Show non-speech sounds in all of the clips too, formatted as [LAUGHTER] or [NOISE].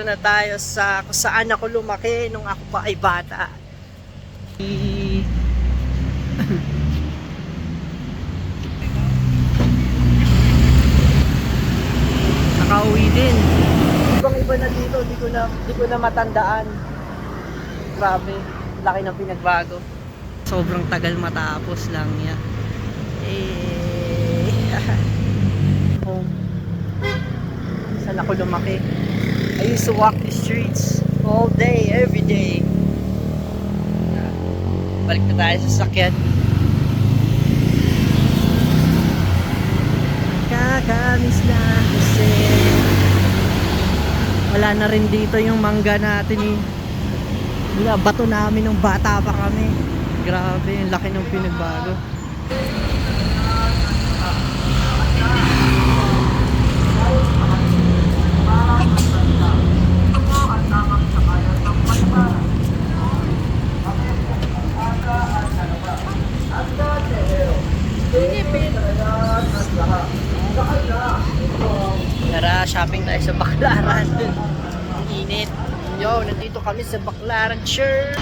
nandito na tayo sa kung saan ako lumaki nung ako pa ay bata. I- Nakauwi din. Ibang iba na dito, di ko na, di ko na matandaan. Grabe, laki ng pinagbago. Sobrang tagal matapos lang yan. Eh, [LAUGHS] home. Saan ako lumaki? Used to walk the streets all day, every day. Balik na tayo sa sakyan. Kakamis na kasi wala na rin dito yung mangga natin eh. Wala, bato namin nung bata pa kami. Grabe, yung laki ng pinagbago. Tara, shopping tayo sa Baklaran. Ang [LAUGHS] init. Yo, nandito kami sa Baklaran Church.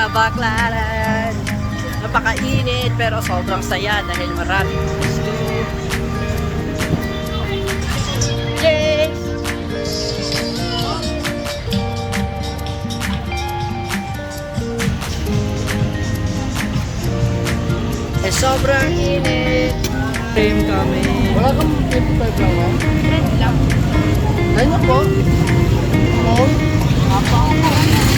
Sa Baklaran. Napakainit pero sobrang saya dahil maraming gusto. Yay! Eh, sobrang init. Team kami. Wala kang 25 lang, ma'am? Red lang. Ayun po. Mall? Sarap.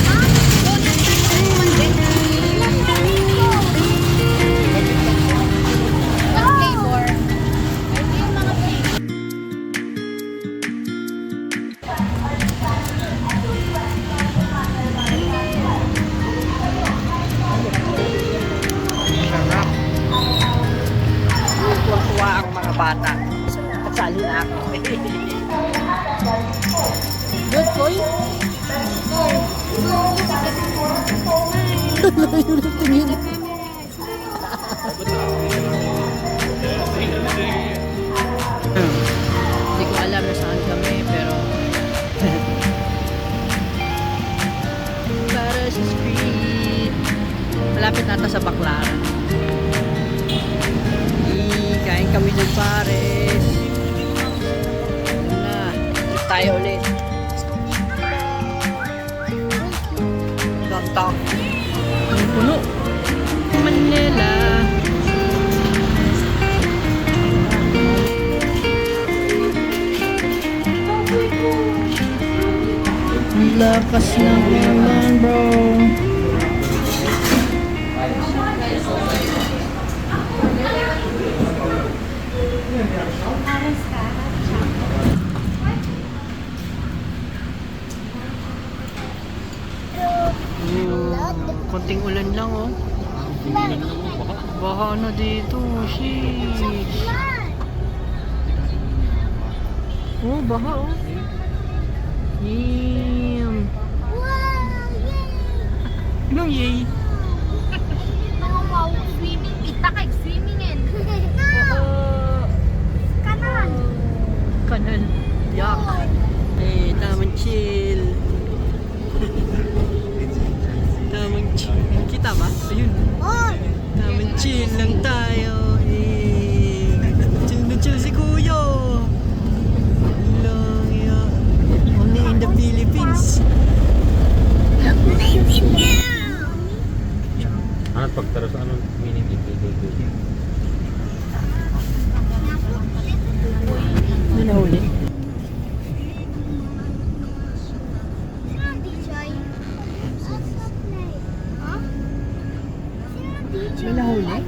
Layo na tingin. Hindi ko alam na saan kami, pero... Para sa street. Malapit nata sa Baklaran. Eh, kain kami dun pares. Trip tayo ulit. Downtown. Ang puno. Manila. Lakas ng ulan, bro. Konting ulan lang, oh. Baha na dito, sheesh. Oh, baha, oh. Yam. Anong yay? Đây là hồi đấy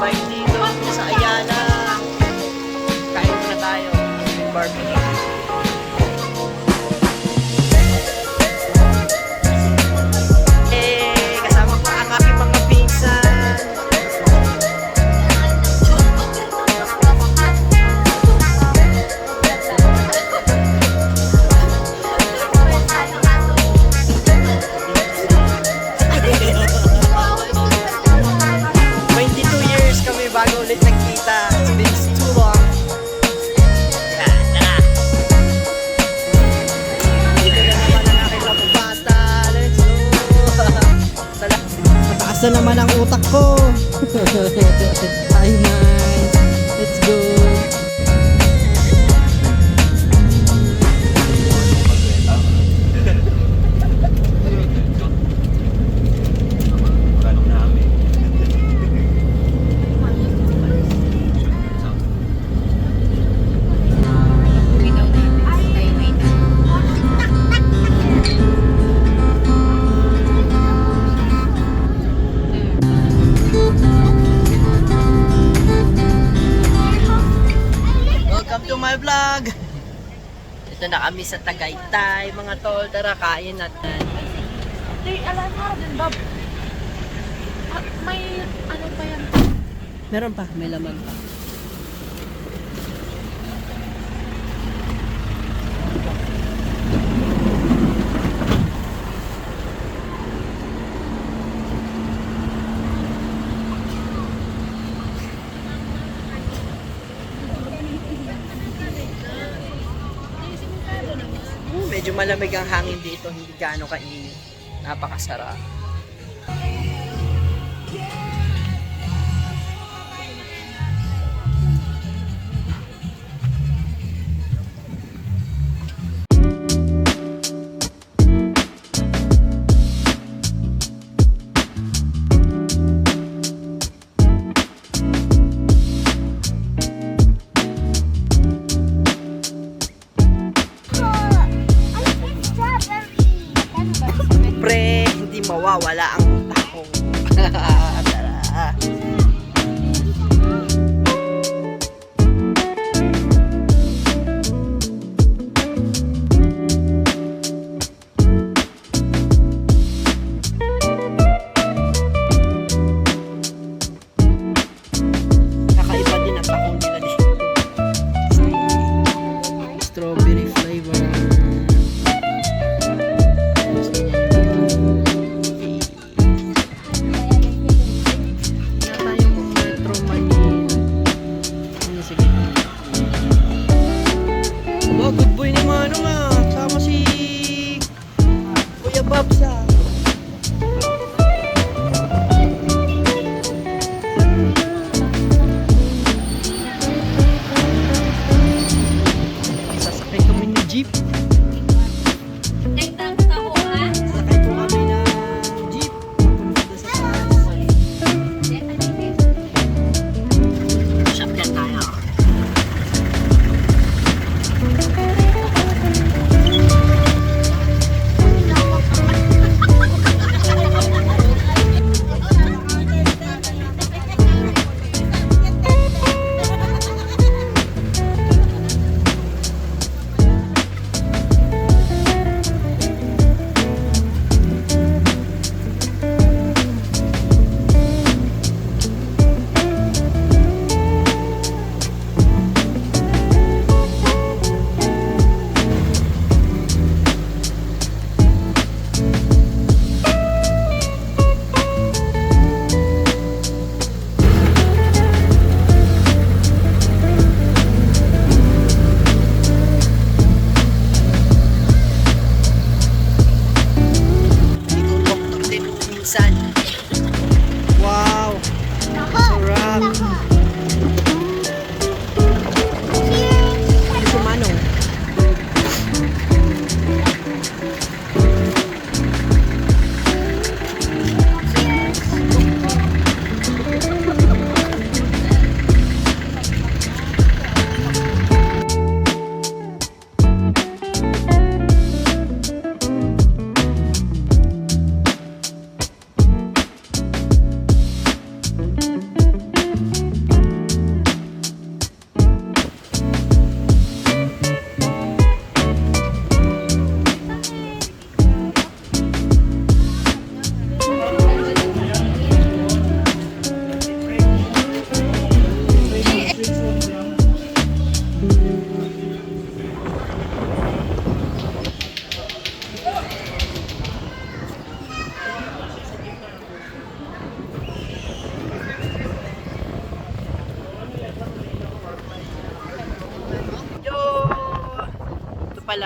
like Relax na naman ang utak ko. [LAUGHS] Ay man. Let's go. My vlog. Ito na kami sa Tagaytay, mga tol. Tara, kain natin. They, alam mo din, Bob. Ah, May ano pa yan? Meron pa, may laman pa. Oh, medyo malamig ang hangin dito, hindi gaano kainit. Napakasarap.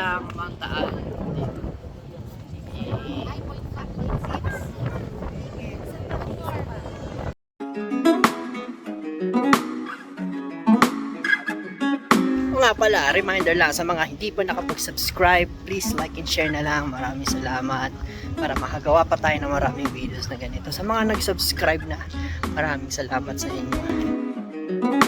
ng Mount Taal dito. nga pala, reminder lang sa mga hindi pa nakapag-subscribe, please like and share na lang. Maraming salamat para makagawa pa tayo ng maraming videos na ganito. Sa mga nag-subscribe na, maraming salamat sa inyo.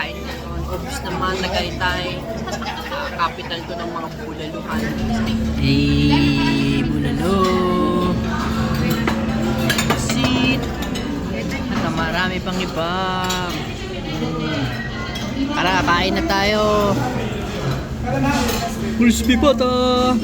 pagkain ngayon. Obvious naman, lagay tayo uh, capital to ng mga bulaluhan. Hey, bulalo! Sit! At marami pang iba. Hmm. Tara, kain na tayo! Crispy pata!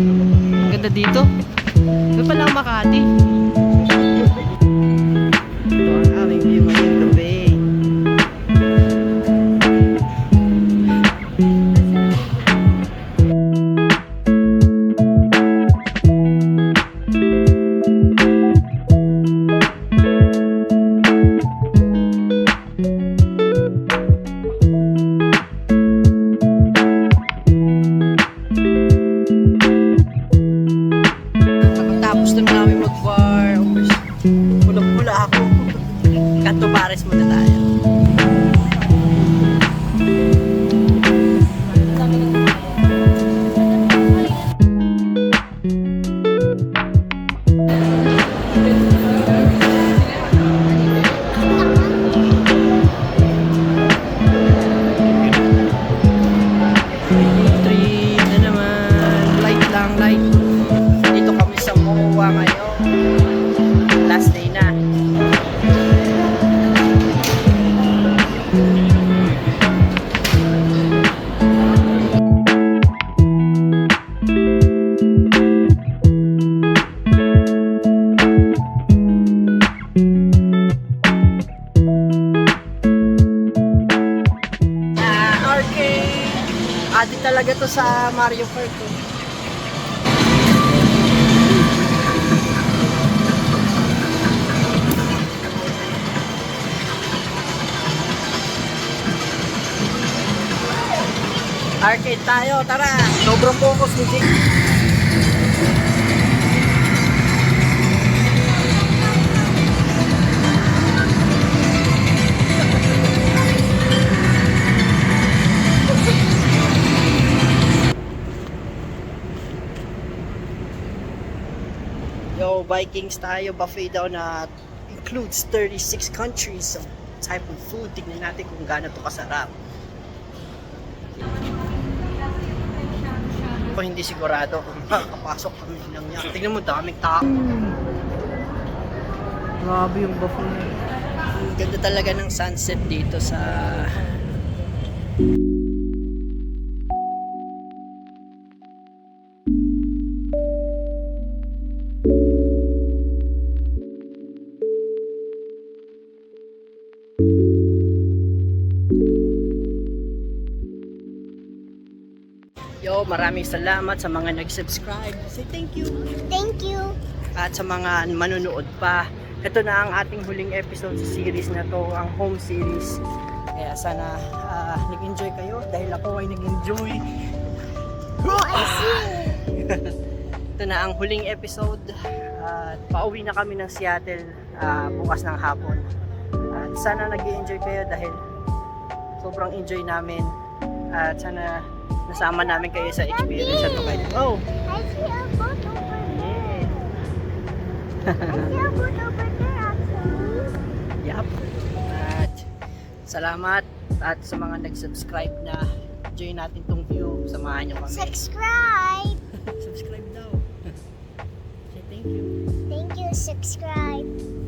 Ang ganda dito. Doon pa Makati. Talaga to sa Mario Kart. eh. Arcade tayo, tara! Sobrang focus ni Yo, Vikings tayo. Buffet daw na includes 36 countries of type of food. Tignan natin kung gaano to kasarap. Ako hindi sigurado kung [LAUGHS] makakapasok kami lang yan. Tignan mo, daming tao. Grabe yung buffet. Ganda talaga ng sunset dito sa Yo, maraming salamat sa mga nag-subscribe. Say thank you. Thank you. At sa mga manonood pa. Ito na ang ating huling episode sa series na to, ang home series. Kaya sana ah, nag-enjoy kayo dahil ako ay nag-enjoy. Oh, I see. [LAUGHS] Ito na ang huling episode. At pauwi na kami ng Seattle ah, bukas ng hapon. At sana nag-enjoy kayo dahil sobrang enjoy namin. At sana nasama namin kayo sa experience na to kayo. Oh! I see a boat over Yeah! I see a boat over there actually. Yup. At salamat at sa mga nag-subscribe na enjoy natin tong view. Samahan nyo kami. Subscribe. [LAUGHS] subscribe daw. [LAUGHS] Say thank you. Thank you. Subscribe.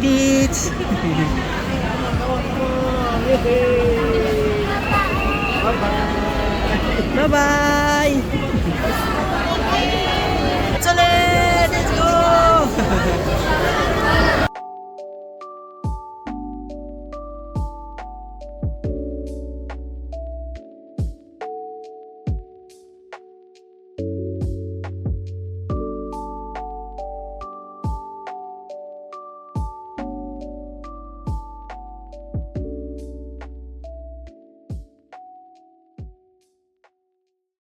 Kids. Bye-bye. Let's go.